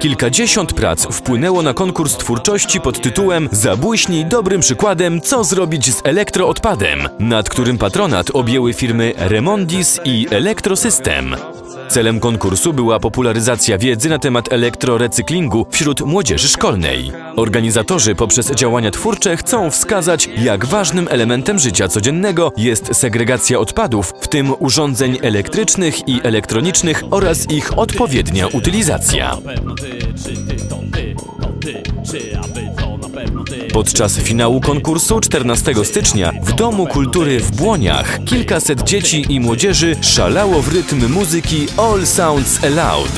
Kilkadziesiąt prac wpłynęło na konkurs twórczości pod tytułem Zabłyśnij dobrym przykładem, co zrobić z elektroodpadem, nad którym patronat objęły firmy Remondis i Elektrosystem. Celem konkursu była popularyzacja wiedzy na temat elektrorecyklingu wśród młodzieży szkolnej. Organizatorzy poprzez działania twórcze chcą wskazać, jak ważnym elementem życia codziennego jest segregacja odpadów, w tym urządzeń elektrycznych i elektronicznych oraz ich odpowiednia utylizacja. Podczas finału konkursu 14 stycznia w Domu Kultury w Błoniach kilkaset dzieci i młodzieży szalało w rytm muzyki All Sounds Aloud.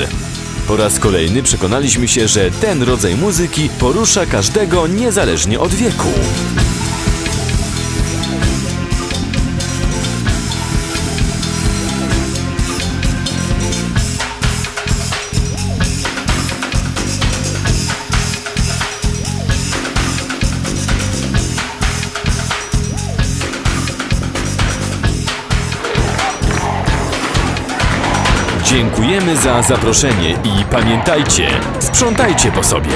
Po raz kolejny przekonaliśmy się, że ten rodzaj muzyki porusza każdego niezależnie od wieku. Dziękujemy za zaproszenie i pamiętajcie, sprzątajcie po sobie.